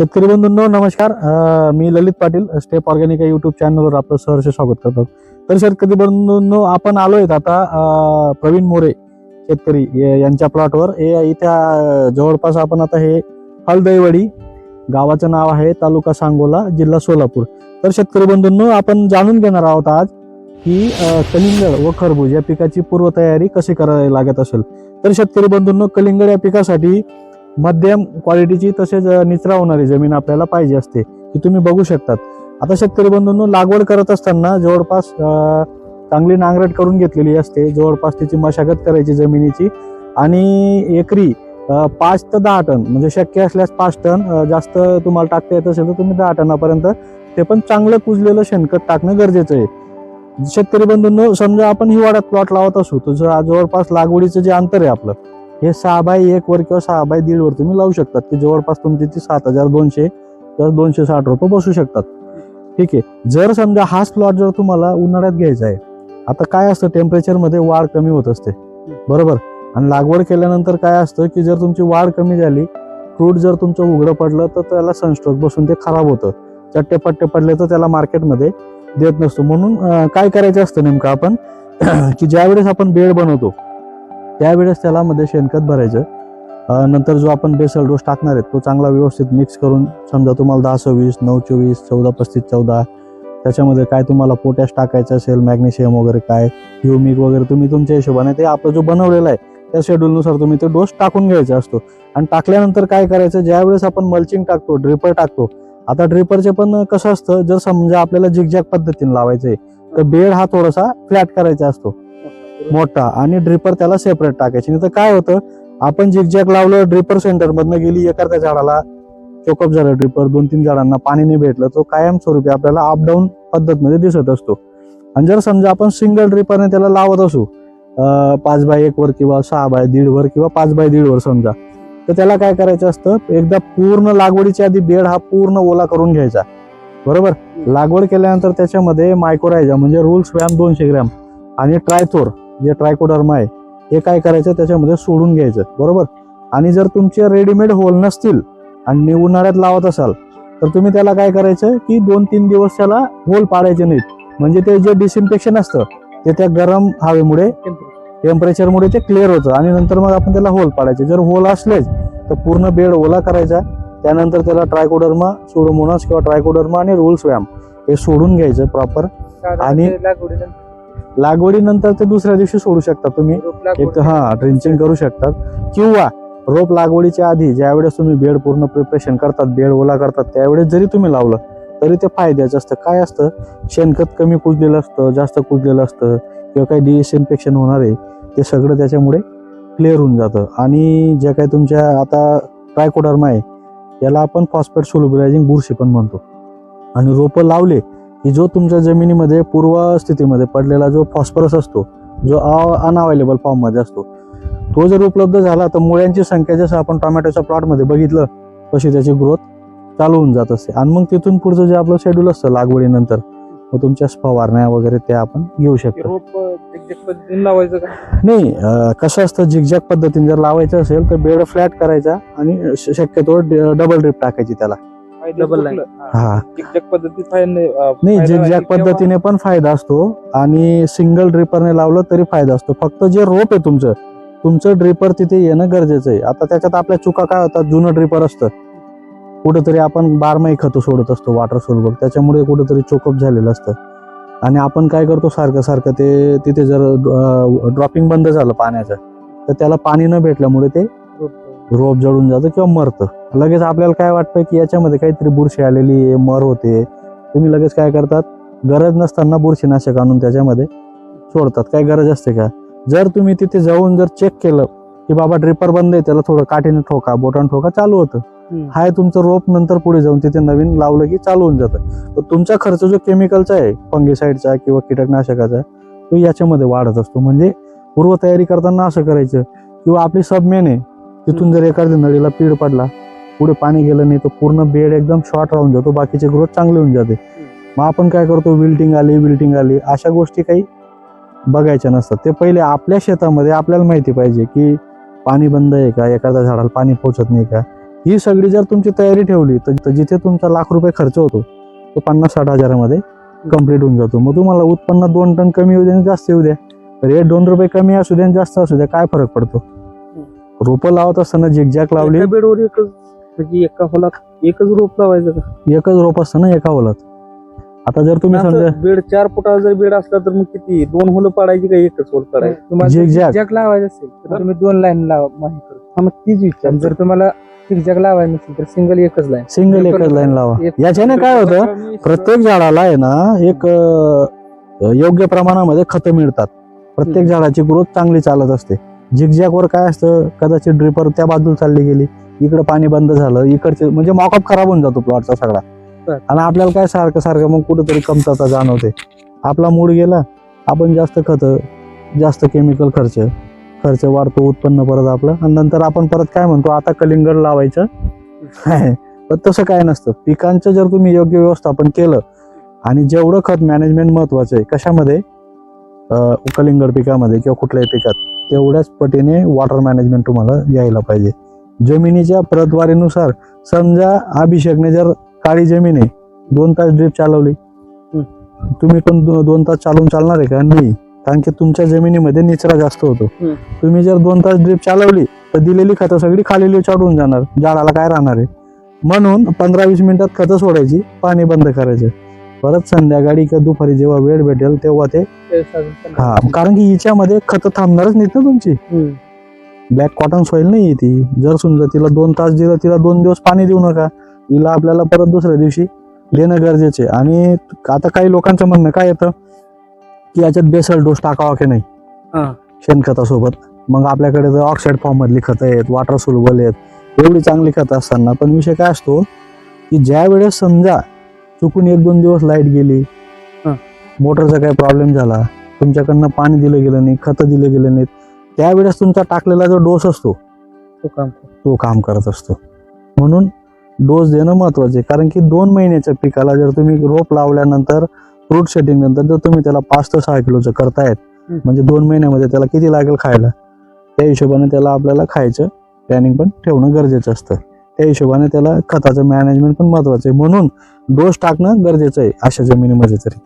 शेतकरी बंधूंनो नमस्कार. अं, मी ललित पाटील स्टेप ऑर्गॅनिक या युट्यूब चॅनलवर आपलं सहर्ष स्वागत करतो. तर शेतकरी बंधूंनो आपण आलोय आता अं, प्रवीण मोरे शेतकरी या यांच्या प्लॉटवर हे इथे अं, जवळपास आपण आता हे हलदईवाडी गावाचं नाव आहे तालुका सांगोला जिल्हा सोलापूर. तर शेतकरी बंधूंनो आपण जाणून घेणार आहोत आज की अं, कलिंगड व खरबूज या पिकाची पूर्वतयारी कशी करावी लागत असेल. तर शेतकरी बंधूंनो कलिंगड या पिकासाठी मध्यम क्वालिटीची तसेच निचरा होणारी जमीन आपल्याला पाहिजे असते ती तुम्ही बघू शकतात. आता शेतकरी बंधूंनो लागवड करत असताना जवळपास चांगली नांगरट करून घेतलेली असते. जवळपास त्याची मशागत करायची जमिनीची. आणि एकरी पाच ते दहा टन म्हणजे शक्य असल्यास पाच टन जास्त तुम्हाला टाकता येत असेल तर तुम्ही दहा टनापर्यंत ते पण चांगलं कुजलेलं शेणखत टाकणं गरजेचं आहे. शेतकरी बंधूंनो समजा आपण हिवाळ्यात प्लॉट लावत असू तर जवळपास लागवडीचं जे अंतर आहे आपलं हे सहा बाय एक वर किंवा सहा बाय दीड वर तुम्ही लावू शकतात. की जवळपास तुमची ती सात हजार दोनशे किंवा दोनशे साठ रुपये बसू शकतात. ठीक आहे. जर समजा हाच प्लॉट जर तुम्हाला उन्हाळ्यात घ्यायचा आहे आता काय असतं? टेम्परेचरमध्ये वाढ कमी होत असते. बरोबर? आणि लागवड केल्यानंतर काय असतं? की जर तुमची वाढ कमी झाली फ्रूट जर तुमचं उघडं पडलं तर त्याला सनस्ट्रोक बसून ते खराब होतं. चट्टे पट्टे पडले तर त्याला मार्केटमध्ये देत नसतो. म्हणून काय करायचं असतं नेमकं आपण? की ज्यावेळेस आपण बेड बनवतो त्यावेळेस त्याला मध्ये शेणखत भरायचं. नंतर जो आपण बेसल डोस टाकणार आहे तो चांगला व्यवस्थित मिक्स करून समजा तुम्हाला दहा सव्वीस नऊ चोवीस चौदा पस्तीस चौदा त्याच्यामध्ये काय तुम्हाला पोटॅश टाकायचं असेल मॅग्नेशियम वगैरे काय ह्युमिक वगैरे तुम्ही तुमच्या हिशोबाने ते आपला जो बनवलेला आहे त्या शेड्यूलनुसार तुम्ही तो डोस टाकून घ्यायचा असतो. आणि टाकल्यानंतर काय करायचं ज्यावेळेस आपण मल्चिंग टाकतो ड्रिपर टाकतो आता ड्रिपरचे पण कसं असतं जर समजा आपल्याला झिकझॅक पद्धतीने लावायचं आहे तर बेड हा थोडासा फ्लॅट करायचा असतो. मोठा आणि ड्रिपर त्याला सेपरेट टाकायचे. नाही तर काय होतं आपण झिकझॅक लावलं ड्रिपर सेंटर मधनं गेली एखाद्या झाडाला चोकअप झालं ड्रिपर दोन तीन झाडांना पाणी नाही भेटलं तो कायमस्वरूपी आपल्याला अप डाऊन पद्धतमध्ये दिसत असतो. आणि जर समजा आपण सिंगल ड्रिपरने त्याला लावत असू अं, पाच बाय एक वर किंवा सहा बाय दीड वर किंवा पाच बाय दीड वर समजा तर त्याला काय करायचं असतं एकदा पूर्ण लागवडीच्या आधी बेड हा पूर्ण ओला करून घ्यायचा. बरोबर? लागवड केल्यानंतर त्याच्यामध्ये मायक्रोरायझा म्हणजे रुल्स व्यायाम दोनशे ग्रॅम आणि ट्रायथोर जे ट्रायकोडर्मा आहे हे काय करायचं? त्याच्यामध्ये सोडून घ्यायचं. बरोबर? आणि जर तुमचे रेडीमेड होल नसतील आणि उन्हाळ्यात लावत असाल तर तुम्ही त्याला काय करायचं की दोन तीन दिवस त्याला होल पाडायचे नाहीत. म्हणजे ते जे डिसइन्फेक्शन असतं ते त्या गरम हवेमुळे टेम्परेचरमुळे ते क्लिअर होतं आणि नंतर मग आपण त्याला होल पाडायचे. जर होल असलेच तर पूर्ण बेड ओला करायचा. त्यानंतर त्याला ट्रायकोडर्मा सोडोमोनास किंवा ट्रायकोडर्मा आणि रुल्स व्याम हे सोडून घ्यायचं प्रॉपर आणि- लागवडीनंतर ते दुसऱ्या दिवशी सोडू शकता तुम्ही. एक हा ड्रिंचिंग करू शकतात. किंवा रोप लागवडीच्या आधी ज्यावेळेस तुम्ही बेड पूर्ण प्रिपरेशन करतात बेड ओला करतात त्यावेळेस जरी तुम्ही लावलं तरी ते फायद्याचं असतं. काय असतं? शेणखत कमी कुजलेलं असतं जास्त कुजलेलं असतं किंवा काही डिसइन्फेक्शन होणार आहे ते सगळं त्याच्यामुळे क्लिअर होऊन जातं. आणि जे काही तुमच्या आता ट्रायकोडर्मा आहे याला आपण फॉस्फेट सोल्युबलायझिंग बुरशी पण म्हणतो. आणि रोपं लावले की जो तुमच्या जमिनीमध्ये पूर्व स्थितीमध्ये पडलेला जो फॉस्फरस असतो जो अनअवेलेबल फॉर्ममध्ये असतो तो जर उपलब्ध झाला तर मुळ्यांची संख्या जसं आपण टोमॅटोच्या प्लॉटमध्ये बघितलं तशी त्याची ग्रोथ चालू होऊन जात असते आणि मग तिथून पुढचं जे आपलं शेड्यूल असतं लागवडीनंतर मग तुमच्या फवारण्या वगैरे ते आपण घेऊ शकतो. लावायचं नाही कसं असतं झिकझॅक पद्धतीने जर लावायचं असेल तर बेड फ्लॅट करायचा आणि शक्यतो डबल ड्रिप टाकायची त्याला. डबल लाईन हा. झिकझॅक पद्धतीत फायदा नाही, किंवा- पद्धतीने पण फायदा असतो आणि सिंगल ड्रिपरने लावलं तरी फायदा असतो. फक्त जे रोप आहे तुमचं तुमचं ड्रिपर तिथे येणं गरजेचं आहे. आता त्याच्यात आपल्या चुका काय होतात? जुनं ड्रिपर असतं. कुठेतरी आपण बारमाही खतं सोडत असतो वॉटर सोल्बर त्याच्यामुळे कुठेतरी चोकअप झालेलं असतं. आणि आपण काय करतो? सारखं सारखं ते तिथे जर ड्रॉपिंग बंद झालं पाण्याचं तर त्याला पाणी न भेटल्यामुळे ते रोप जळून जातं किंवा मरतं. लगेच आपल्याला काय वाटतं की याच्यामध्ये काहीतरी बुरशी आलेली आहे मर होते. तुम्ही लगेच काय करतात? गरज नसताना बुरशीनाशक आणून त्याच्यामध्ये सोडतात. काय गरज असते का? जर तुम्ही तिथे जाऊन जर चेक केलं की बाबा ड्रिपर बंद आहे त्याला थोडं काठीने ठोका बोटाने ठोका चालू होतं. हाय तुमचं रोप नंतर पुढे जाऊन तिथे नवीन लावलं की चालू होऊन जातं. तर तुमचा खर्च जो केमिकलचा आहे फंगिसाईडचा किंवा कीटकनाशकाचा तो याच्यामध्ये वाढत असतो. म्हणजे पूर्वतयारी करताना असं करायचं किंवा आपली सबमेन आहे तिथून जर एखाद्या नळीला पीड पडला पुढे पाणी गेलं नाही तर पूर्ण बेड एकदम शॉर्ट राहून जातो बाकीचे ग्रोथ चांगले होऊन जाते. मग आपण काय करतो विल्टिंग आली विल्टिंग आली अशा गोष्टी काही बघायच्या नसतात. ते पहिले आपल्या शेतामध्ये आपल्याला माहिती पाहिजे की पाणी बंद आहे का एखाद्या झाडाला पाणी पोचत नाही का? ही सगळी जर तुमची तयारी ठेवली तर जिथे तुमचा लाख रुपये खर्च होतो तो पन्नास साठ हजारामध्ये कंप्लीट होऊन जातो. मग तुम्हाला उत्पन्न दोन टन कमी येऊ द्या आणि जास्त येऊ द्या रेट दोन रुपये कमी असू द्या आणि जास्त असू द्या काय फरक पडतो? रोपं लावत असताना झिकझॅक लावली. एका बेडवर एकच म्हणजे एका फुलात एकच रोप लावायचं का? एकच रोप असतं ना एका होलात आता जर तुम्ही समजा असं बेड चार फुटाचा जर बेड असला तर मग किती? दोन होलं पाडायची का एकच होल पाडायची तुम्हाला Zigzag. झिगझॅग. लावायचं असेल तर तुम्ही दोन लाईन लावा करू. हा, मग तीच विचार. आणि जर तुम्हाला झिगझॅग लावायचं नसेल तर सिंगल एकच लाईन. सिंगल एकच लाईन लावा. एक- याच्याने काय होतं? प्रत्येक झाडाला आहे ना एक अं, योग्य प्रमाणामध्ये खतं मिळतात. प्रत्येक झाडाची ग्रोथ चांगली चालत असते. झिगझॅग वर काय असतं? कदाचित ड्रिपर त्या बाजूला चालली गेली. इकडे पाणी बंद झालं. इकडचे म्हणजे मॉकअप खराब होऊन जातो प्लॉटचा सगळा. आणि आपल्याला काय सारखं सारखं मग कुठेतरी कमतरता जाणवते. आपला मूड गेला आपण जास्त खत जास्त केमिकल खर्च खर्च वाढतो उत्पन्न परत आपलं. आणि नंतर आपण परत काय म्हणतो? आता कलिंगड लावायचं. पण तसं काय नसतं. पिकांचं जर तुम्ही योग्य व्यवस्थापन केलं आणि जेवढं खत मॅनेजमेंट महत्वाचं आहे कशामध्ये? कलिंगड पिकामध्ये किंवा कुठल्याही पिकात तेवढ्याच पटीने वॉटर मॅनेजमेंट तुम्हाला यायला पाहिजे. जमिनीच्या प्रतवारीनुसार समजा अभिषेकने जर काळी जमीन आहे दोन तास ड्रीप चालवली तुम्ही पण दोन तास चालवून चालणार आहे का? नाही. कारण की तुमच्या जमिनीमध्ये निचरा जास्त होतो. तुम्ही जर दोन तास ड्रीप चालवली तर दिलेली खतं सगळी खाली चढून जाणार झाडाला काय राहणार आहे? म्हणून पंधरा वीस मिनिटात खतं सोडायची पाणी बंद करायचं. परत संध्याकाळी किंवा दुपारी जेव्हा वेळ भेटेल तेव्हा ते हा कारण की हिच्यामध्ये खतं थांबणारच नाहीत ना तुमची. ब्लॅक कॉटन सॉईल नाही ती. जर समजा तिला दोन तास दिलं तिला दोन दिवस पाणी देऊ नका. तिला आपल्याला परत दुसऱ्या दिवशी देणं गरजेचे आणि आता काही लोकांचं म्हणणं काय येतं? की याच्यात बेसल डोस टाकावा की नाही. शेणखतासोबत. मग आपल्याकडे जर ऑक्साईड फॉर्म मधली खतं आहेत वॉटर सोलबल आहेत. एवढी चांगली खतं असताना. पण विषय काय असतो? की ज्या वेळेस समजा चुकून एक दोन दिवस लाइट गेली. मोटरचा काही प्रॉब्लेम झाला. तुमच्याकडनं पाणी दिलं गेलं नाही खतं दिले गेले नाहीत. त्यावेळेस तुमचा टाकलेला जो डोस असतो तो काम तो काम करत असतो. म्हणून डोस देणं महत्त्वाचे आहे. कारण की दोन महिन्याच्या पिकाला जर तुम्ही रोप लावल्यानंतर फ्रूट सेटिंग नंतर जर तुम्ही त्याला पाच ते सहा किलोचं करतायत. म्हणजे दोन महिन्यामध्ये त्याला किती लागेल खायला? त्या हिशोबाने त्याला आपल्याला खायचं प्लॅनिंग पण ठेवणं गरजेचं असतं. त्या हिशोबाने त्याला खताचं मॅनेजमेंट पण महत्वाचं आहे. म्हणून डोस टाकणं गरजेचं आहे अशा जमिनीमध्ये तरी.